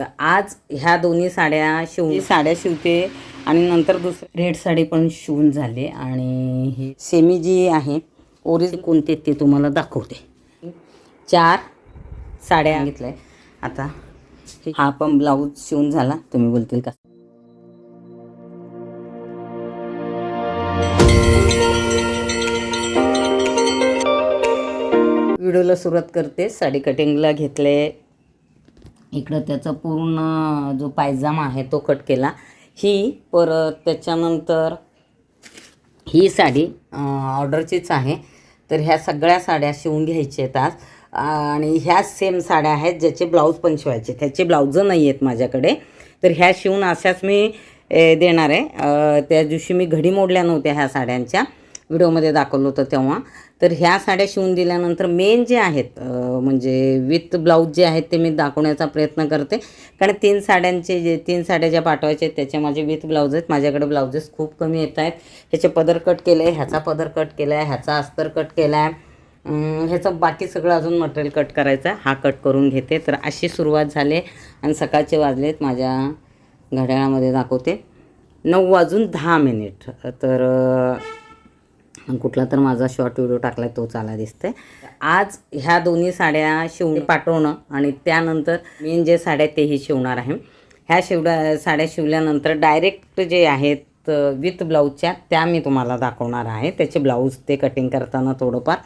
आज ह्या दोन्ही साड्या शिवून साड्या शिवते आणि नंतर दुसरी रेड साडी पण शिवून झाली आणि ही सेमी जी आहे ओरिज कोणते ते तुम्हाला दाखवते. चार साड्या सांगितल्या आता हा पण ब्लाऊज शिवून झाला. तुम्ही बोलतील का? व्हिडिओला सुरुवात करते. साडी कटिंगला घेतले. इकडं त्याचा पूर्ण जो पायजामा आहे तो कट केला. ही परत त्याच्यानंतर ही साडी ऑर्डरचीच आहे. तर ह्या सगळ्या साड्या शिवून घ्यायच्या आहेत आज. आणि ह्या सेम साड्या आहेत ज्याचे ब्लाऊज पण शिवायचे त्याचे ब्लाऊजं नाही आहेत माझ्याकडे. तर ह्या शिवून अशाच मी देणार आहे. त्या दिवशी मी घडी मोडल्या नव्हत्या ह्या साड्यांच्या. व्हिडिओमध्ये दाखवलं होतं तेव्हा. तर ह्या साड्या शिवून दिल्यानंतर मेन जे आहेत म्हणजे विथ ब्लाऊज जे आहेत ते मी दाखवण्याचा प्रयत्न करते. कारण तीन साड्यांचे जे तीन साड्या ज्या पाठवायच्या आहेत त्याचे माझे विथ ब्लाऊज आहेत. माझ्याकडे ब्लाउजेस खूप कमी येत आहेत. ह्याचे पदर कट केले आहे ह्याचा पदर कट केला आहे ह्याचा अस्तर कट केला आहे. ह्याचं बाकी सगळं अजून मटेरियल कट करायचं हा कट करून घेते. तर अशी सुरुवात झाली आणि सकाळचे वाजलेत माझ्या घड्याळामध्ये दाखवते. नऊ वाजून दहा मिनिट. तर कुठला तर माझा शॉर्ट व्हिडिओ टाकला तो चाला दिसतंय. आज ह्या दोन्ही साड्या शिवून पाठवणं आणि त्यानंतर मेन जे साड्या तेही शिवणार आहे. ह्या शिवड्या साड्या शिवल्यानंतर डायरेक्ट जे आहेत विथ ब्लाऊजच्या त्या मी तुम्हाला दाखवणार आहे. त्याचे ब्लाऊज ते कटिंग करताना थोडंफार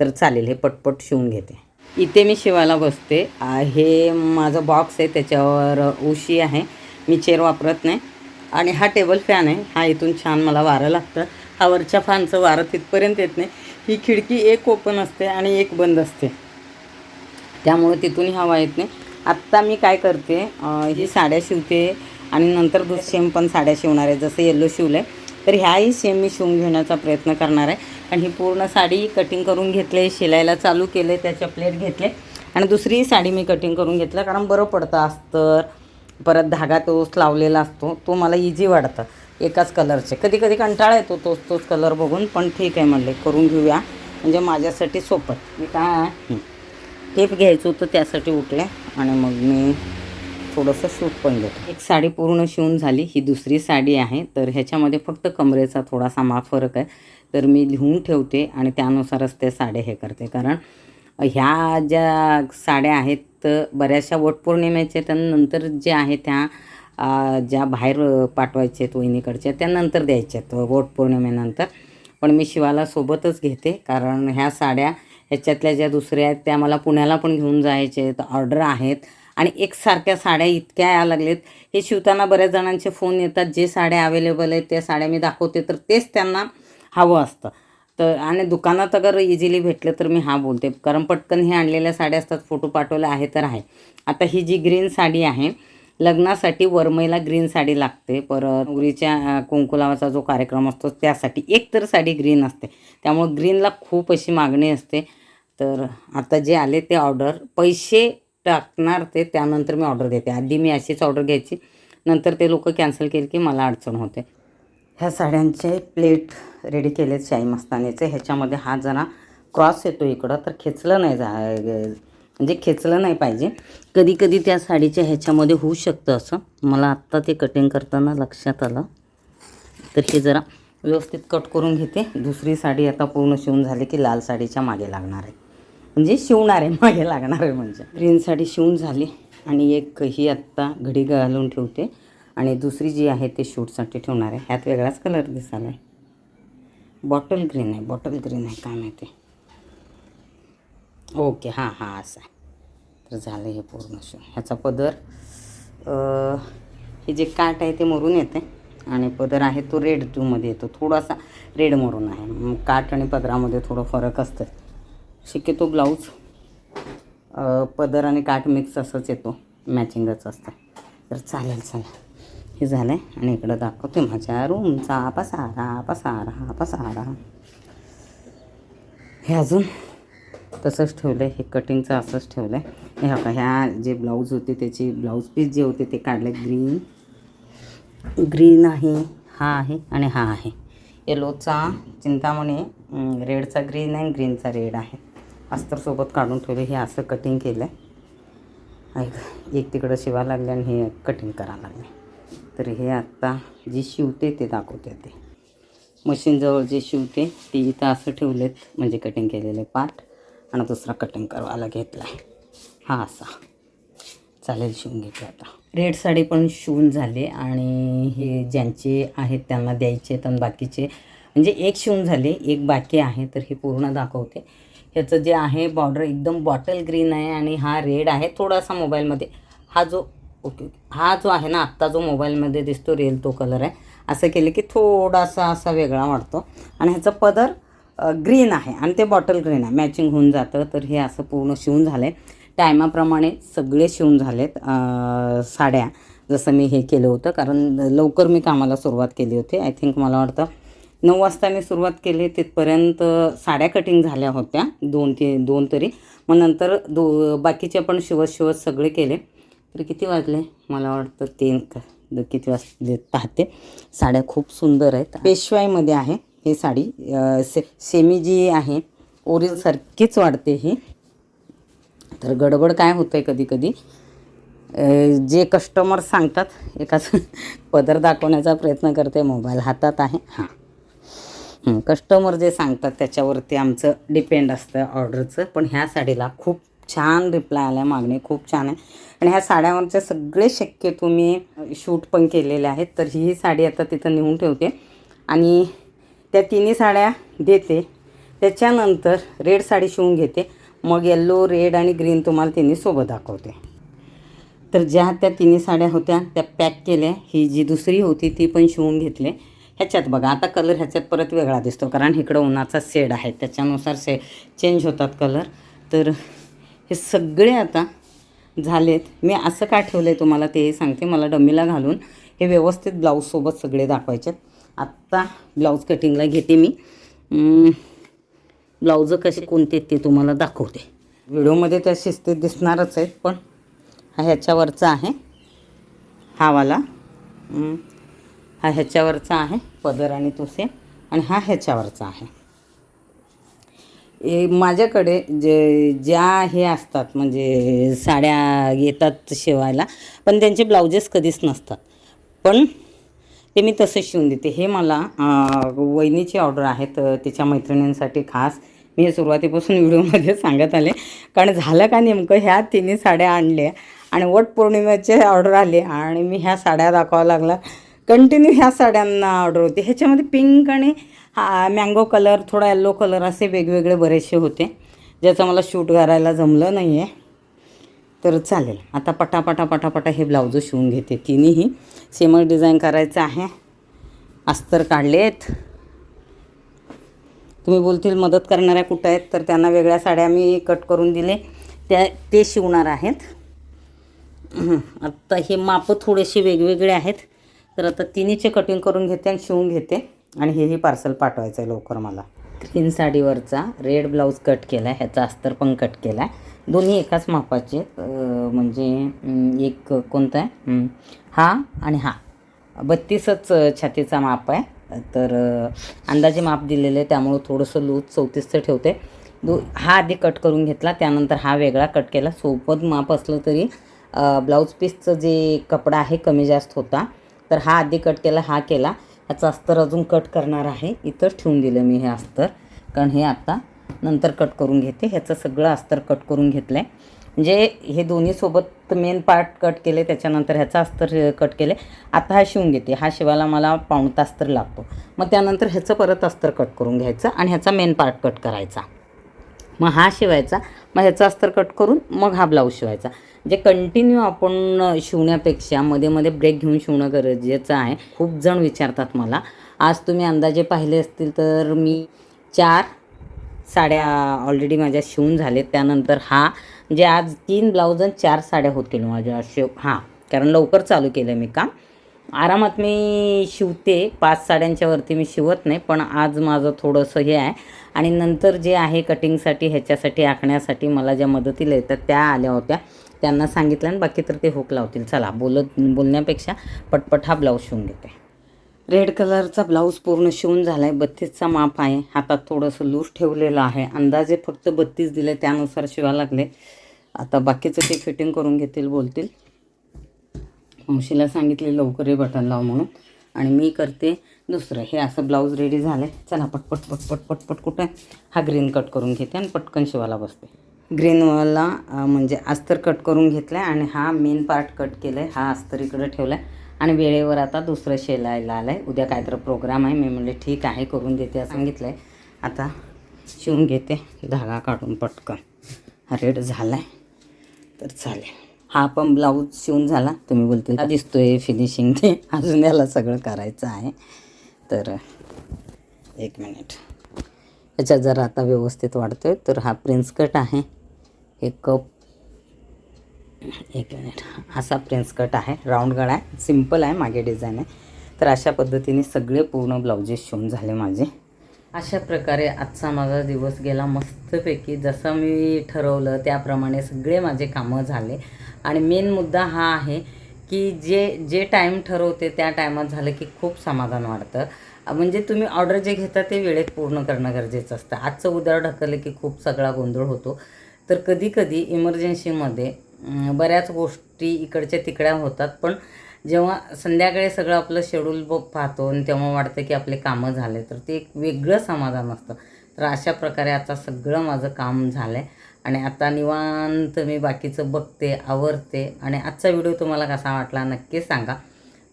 तर चालेल हे पटपट शिवून घेते. इथे मी शिवायला बसते. हे माझं बॉक्स आहे त्याच्यावर उशी आहे. मी चेअर वापरत नाही. आणि हा टेबल फॅन आहे. हा इथून छान मला वारं लागतं. हा वरच्या फॅनचं वारं तिथपर्यंत येत नाही. ही खिडकी एक ओपन असते आणि एक बंद असते. त्यामुळे तिथून हवा येत नाही. आत्ता मी काय करते ही साड्या शिवते आणि नंतर दुस सेम पण साड्या शिवणार आहे. जसं येल्लो शिवलं आहे तर ह्याही सेम मी शिवून घेण्याचा प्रयत्न करणार आहे. आणि ही पूर्ण साडी कटिंग करून घेतले शिलायला चालू केले त्याच्या प्लेट घेतले. आणि दुसरीही साडी मी कटिंग करून घेतलं कारण बरं पडतं. अस्तर परत धागा तोच लावलेला असतो तो मला इझी वाटतं. एकाच कलरचे. कधी कधी कंटाळा येतो तोच तोच कलर बघून पण ठीक आहे म्हणले करून घेऊया. म्हणजे माझ्यासाठी सोपं. मी काय. टेप घ्यायचं होतं त्यासाठी उठले आणि मग मी थोडंसं शूट पण घेतो एक साडी पूर्ण शिवून झाली ही दुसरी साडी आहे. तर ह्याच्यामध्ये फक्त कमरेचा थोडासा मा फरक आहे. तर मी लिहून ठेवते आणि त्यानुसारच ते साड्या हे करते. कारण ह्या ज्या साड्या आहेत तर बऱ्याचशा वटपौर्णिमेच्या त्यानंतर जे आहे त्या ज्या बाहेर पाठवायचे आहेत वहिनीकडच्या त्या नंतर द्यायच्या आहेत वटपौर्णिमेनंतर पण मी शिवाला सोबतच घेते कारण ह्या साड्या ह्याच्यातल्या ज्या दुसऱ्या आहेत त्या मला पुण्याला पण घेऊन जायचे आहेत ऑर्डर आहेत. आणि एकसारख्या साड्या इतक्या या लागलेत हे शिवताना बऱ्याच जणांचे फोन येतात जे साड्या अवेलेबल आहेत त्या साड्या मी दाखवते तर तेच त्यांना हवं असतं. तर आणि दुकानात अगर इझिली भेटलं तर मी हा बोलते कारण पटकन हे आणलेल्या साड्या असतात फोटो पाठवले आहे तर आहे. आता ही जी ग्रीन साडी आहे लग्नासाठी वरमईला ग्रीन साडी लागते. परत उरीच्या कुंकुलावाचा जो कार्यक्रम असतो त्यासाठी एक तर साडी ग्रीन असते. त्यामुळे ग्रीनला खूप अशी मागणी असते. तर आता जे आले ते ऑर्डर पैसे टाकणार ते त्यानंतर मी ऑर्डर देते. आधी मी अशीच ऑर्डर घ्यायची. नंतर ते लोक कॅन्सल केले की मला अडचण होते. ह्या साड्यांचे प्लेट रेडी केलेत शाही मस्तानीचे. ह्याच्यामध्ये हा जरा क्रॉस येतो इकडं. तर खेचलं नाही जा म्हणजे खेचलं नाही पाहिजे. कधी कधी त्या साडीच्या ह्याच्यामध्ये होऊ शकतं असं. मला आत्ता ते कटिंग करताना लक्षात आलं. तर हे जरा व्यवस्थित कट करून घेते. दुसरी साडी आता पूर्ण शिवून झाली की लाल साडीच्या मागे लागणार आहे. म्हणजे शिवणार आहे मागे लागणार आहे म्हणजे. ग्रीन साडी शिवून झाली आणि एक ही आत्ता घडी घालून ठेवते. आणि दुसरी जी आहे ते शूटसाठी ठेवणार आहे. ह्यात वेगळाच कलर दिसायला आहे. बॉटल ग्रीन आहे बॉटल ग्रीन आहे काय माहिती. ओके हां हां असं आहे. तर झालं हे पूर्ण शिव ह्याचा पदर हे जे काट आहे ते मरून येते आणि पदर आहे तो रेड टूमध्ये येतो. थोडासा रेड मरून आहे. काट आणि पदरामध्ये थोडं फरक असतं शक्यतो ब्लाऊज पदर आणि काठ मिक्स असंच येतो. मॅचिंगच असतं. तर चालेल चालेल. हे झालं आहे आणि इकडं दाखवते माझ्या रूमचा पसारा पसारा पसारा. हे अजून तसंच ठेवलं आहे हे कटिंगचं असंच ठेवलं आहे हे बघा ह्या जे ब्लाऊज होते त्याची ब्लाऊज पीस जे होते ते काढले. ग्रीन ग्रीन आहे हा आहे आणि हा आहे. येलोचा चिंतामणी रेडचा ग्रीन आहे ग्रीनचा रेड आहे. अस्तरसोबत काढून ठेवले हे असं कटिंग केलं आहे ऐक एक तिकडं शिवा लागले आणि हे कटिंग करावं लागले. तर हे आत्ता जे शिवते ते दाखवते ते मशीनजवळ जे शिवते ते इथं असं ठेवलेत म्हणजे कटिंग केलेले पार्ट आणि दुसरा कटिंग करायला घेतला आहे हा असा. चालेल शिवून घेते आता. रेड साडी पण शिवून झाले आणि हे ज्यांचे आहेत त्यांना द्यायचे तर बाकीचे. म्हणजे एक शिवून झाले एक बाकी आहे तर हे पूर्ण दाखवते. ह्याचं जे आहे बॉर्डर एकदम बॉटल ग्रीन आहे आणि हा रेड आहे थोडासा मोबाईलमध्ये हा जो ओके ओके हा जो आहे ना आत्ता जो मोबाईलमध्ये दिसतो रेल तो कलर आहे. असं केलं की थोडासा असा वेगळा वाटतो आणि ह्याचा पदर ग्रीन आहे. आणि ते बॉटल ग्रीन आहे. मॅचिंग होऊन जातं. तर हे असं पूर्ण शिवून झालं आहे टायमाप्रमाणे सगळे शिवून झालेत साड्या. जसं मी हे केलं होतं. कारण लवकर मी कामाला सुरुवात केली होती. आय थिंक मला वाटतं नऊ वाजता मी सुरुवात केली. तिथपर्यंत साड्या कटिंग झाल्या होत्या. दोन ते दोन तरी. मग नंतर दो बाकीचे पण शिवत शिवत सगळे केले. तर किती वाजले? मला वाटतं तीन किती वाजले? पाहते. साड्या खूप सुंदर आहेत. पेशवाईमध्ये आहे. ही साडी से सेमी जी आहे ओरिजसारखीच वाढते ही. तर गडबड काय होतं आहे कधी कधी जे कस्टमर सांगतात एकाच पदर दाखवण्याचा प्रयत्न करते मोबाईल हातात आहे हां. कस्टमर जे सांगतात त्याच्यावरती आमचं डिपेंड असतं ऑर्डरचं पण ह्या साडीला खूप छान रिप्लाय आला आहे मागणी खूप छान आहे. आणि ह्या साड्यावरचे सगळे शक्य तुम्ही शूट पण केलेले आहेत तर ही साडी आता तिथं नेऊन ठेवते. आणि त्या तिन्ही साड्या देते. त्याच्यानंतर रेड साडी शिवून घेते. मग येल्लो रेड आणि ग्रीन तुम्हाला तिन्ही सोबत दाखवते. तर ज्या त्या तिन्ही साड्या होत्या त्या पॅक केल्या. ही जी दुसरी होती ती पण शिवून घेतले. ह्याच्यात बघा आता कलर ह्याच्यात परत वेगळा दिसतो कारण इकडं उन्हाचा शेड आहे. त्याच्यानुसार से चेंज होतात कलर तर हे सगळे आता झालेत. मी असं का ठेवलं आहे तुम्हाला ते सांगते. मला डमीला घालून हे व्यवस्थित ब्लाऊजसोबत सगळे दाखवायचे आत्ता ब्लाऊज कटिंगला घेते मी. ब्लाऊज ब्लाऊजं कसे कोणते आहेत ते तुम्हाला दाखवते. व्हिडिओमध्ये त्या शिस्तीत दिसणारच आहेत पण हा ह्याच्यावरचा आहे. हावाला हा ह्याच्यावरचा आहे पदर आणि तुसे आणि हा ह्याच्यावरचा आहे. ए माझ्याकडे जे ज्या हे असतात म्हणजे साड्या येतात शिवायला पण त्यांचे ब्लाउजेस कधीच नसतात. पण ते मी तसं शिवून देते. हे मला वहिनीची ऑर्डर आहे तर तिच्या मैत्रिणींसाठी खास. मी हे सुरुवातीपासून व्हिडिओमध्ये सांगत आले. कारण झालं का नेमकं ह्या तिन्ही साड्या आणल्या आणि वट पौर्णिमेचे ऑर्डर आले आणि मी ह्या साड्या दाखवावं लागला. कंटिन्यू ह्या साड्यांना ऑर्डर होती. ह्याच्यामध्ये पिंक आणि हा मँगो कलर थोडा येल्लो कलर असे वेगवेगळे बरेचसे होते. ज्याचं मला शूट करायला जमलं नाही आहे तर चालेल. आता पटापटा पटापटा हे ब्लाऊज शिवून घेते. तिन्हीही सेमच डिझाईन करायचं आहे. अस्तर काढलेत. तुम्ही बोलतील मदत करणाऱ्या कुठं आहेत? तर त्यांना वेगळ्या साड्या मी कट करून दिले. त्या ते शिवणार आहेत. आता आत्ता हे मापं थोडेसे वेगवेगळे आहेत. तर आता तिन्हीचे कटिंग करून घेते आणि शिवून घेते. आणि हेही पार्सल पाठवायचं आहे लवकर मला. ग्रीन साडीवरचा रेड ब्लाऊज कट केला आहे ह्याचा अस्तर पण कट केला आहे दोन्ही एकाच मापाचे आहेत म्हणजे एक कोणता आहे? हा आणि हा. बत्तीसच छातीचा माप आहे. तर अंदाजे माप दिलेलं आहे त्यामुळं थोडंसं लूज चौतीसचं ठेवते. दो हा आधी कट करून घेतला त्यानंतर हा वेगळा कट केला. सोबत माप असलं तरी ब्लाऊज पीसचं जे कपडा आहे कमी जास्त होता. तर हा आधी कट केला हा केला. ह्याचं अस्तर अजून कट करणार आहे. इथंच ठेवून दिलं मी हे अस्तर. कारण हे आत्ता नंतर कट करून घेते. ह्याचं सगळं अस्तर कट करून घेतलं आहे म्हणजे हे दोन्ही सोबत मेन पार्ट कट केले त्याच्यानंतर ह्याचा अस्तर कट केले. आता हा शिवून घेते. हा शिवायला मला पाऊण तास तर लागतो. मग त्यानंतर ह्याचं परत अस्तर कट करून घ्यायचं आणि ह्याचा मेन पार्ट कट करायचा. मग हा शिवायचा. मग ह्याचा अस्तर कट करून मग हा ब्लाऊज शिवायचा. म्हणजे जे कंटिन्यू आपण शिवण्यापेक्षा मध्ये मध्ये ब्रेक घेऊन शिवणं गरजेचं आहे. खूप जण विचारतात मला आज तुम्ही अंदाजे पाहिले असतील तर मी चार साड्या ऑलरेडी माझ्या शिवून झालेत. त्यानंतर हा जे आज तीन ब्लाऊज आणि चार साड्या होतील माझ्या शिव हां कारण लवकर चालू केलं मी काम. आरामात मी शिवते. पाच साड्यांच्या वरती मी शिवत नाही पण आज माझं थोडंसं हे आहे. आणि नंतर जे आहे कटिंगसाठी ह्याच्यासाठी आखण्यासाठी मला ज्या मदतीला येतात त्या आल्या होत्या. त्यांना सांगितलं आणि बाकी तर ते हुक लावतील. चला बोलत बोलण्यापेक्षा पटपट हा ब्लाऊज शिवून घेते. रेड कलरचा ब्लाऊज पूर्ण शिवून झाला आहे बत्तीसचा माप आहे. हातात थोडंसं लूज ठेवलेलं आहे. अंदाजे फक्त बत्तीस दिले त्यानुसार शिवायला लागले. आता बाकीचं ते फिटिंग करून घेतील बोलतील. मावशीला सांगितले लवकर हे बटन लाव म्हणून. आणि मी करते दुसरं. हे असं ब्लाऊज रेडी झालं आहे चला पटपट पटपट पटपट कुठं? आहे? हा ग्रीन कट करून घेते आणि पटकन शिवायला बसते. ग्रीनवाला म्हणजे अस्तर कट करून घेतला आहे आणि हा मेन पार्ट कट केला आहे हा अस्तर इकडं ठेवला आहे आणि वेळेवर आता दुसरं शेलायला आलं आहे उद्या काहीतरी प्रोग्राम आहे. मी म्हणले ठीक आहे करून देते असं सांगितलं आहे आता शिवून घेते. धागा काढून पटकन. रेड झाला आहे तर चालेल. हा पण ब्लाऊज शिवून झाला. तुम्ही बोलतील दिसतो आहे फिनिशिंग ते अजून याला सगळं करायचं आहे. तर एक मिनिट याच्यात जरा आता व्यवस्थित वाढतो आहे तर हा प्रिन्स कट आहे. हे कप एक मिनिट. असा प्रिन्स कट आहे. राऊंड गळा आहे. सिंपल आहे. मागे डिझाईन आहे. तर अशा पद्धतीने सगळे पूर्ण ब्लाउजेस शिवून झाले माझे. अशा प्रकारे आजचा माझा दिवस गेला मस्तपैकी. जसं मी ठरवलं त्याप्रमाणे सगळे माझे कामं झाले. आणि मेन मुद्दा हा आहे की जे जे टाईम ठरवते त्या टायमात झालं की खूप समाधान वाटतं. म्हणजे तुम्ही ऑर्डर जे घेता ते वेळेत पूर्ण करणं गरजेचं असतं. आजचं उदार ढकललं की खूप सगळा गोंधळ होतो. तर कधीकधी इमर्जन्सीमध्ये बऱ्याच गोष्टी इकडच्या तिकड्या होतात पण जेव्हा संध्याकाळी सगळं आपलं शेड्यूल ब पाहतो आणि तेव्हा वाटतं की आपले कामं झाले तर ते एक वेगळं समाधान असतं. तर अशा प्रकारे आता सगळं माझं काम झालं आहे आणि आता निवांत मी बाकीचं बघते आवरते आणि आजचा व्हिडिओ तुम्हाला कसा वाटला नक्की सांगा.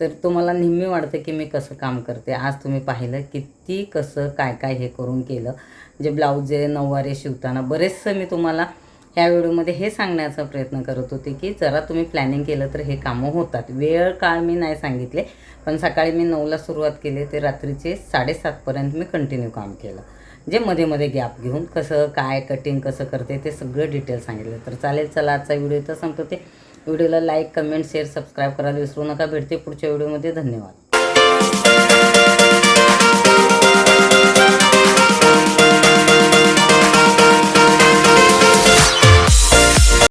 तर तुम्हाला नेहमी वाटतं की मी कसं काम करते आज तुम्ही पाहिलं किती कसं काय काय हे करून केलं. जे ब्लाऊज आहे नऊवारी शिवताना बरेचसं मी तुम्हाला ह्या व्हिडिओमध्ये हे सांगण्याचा प्रयत्न करत होते की जरा तुम्ही प्लॅनिंग केलं तर हे कामं होतात. वेळ काळ मी नाही सांगितले पण सकाळी मी नऊला सुरुवात केली ते रात्रीचे साडेसातपर्यंत मी कंटिन्यू काम केलं. जे मध्ये मध्ये गॅप घेऊन कसं काय कटिंग कसं करते ते सगळं डिटेल सांगितलं. तर चालेल चला आजचा व्हिडिओ तर सांगतो ते व्हिडिओला लाईक कमेंट शेअर सबस्क्राईब करायला विसरू नका. भेटते पुढच्या व्हिडिओमध्ये. धन्यवाद.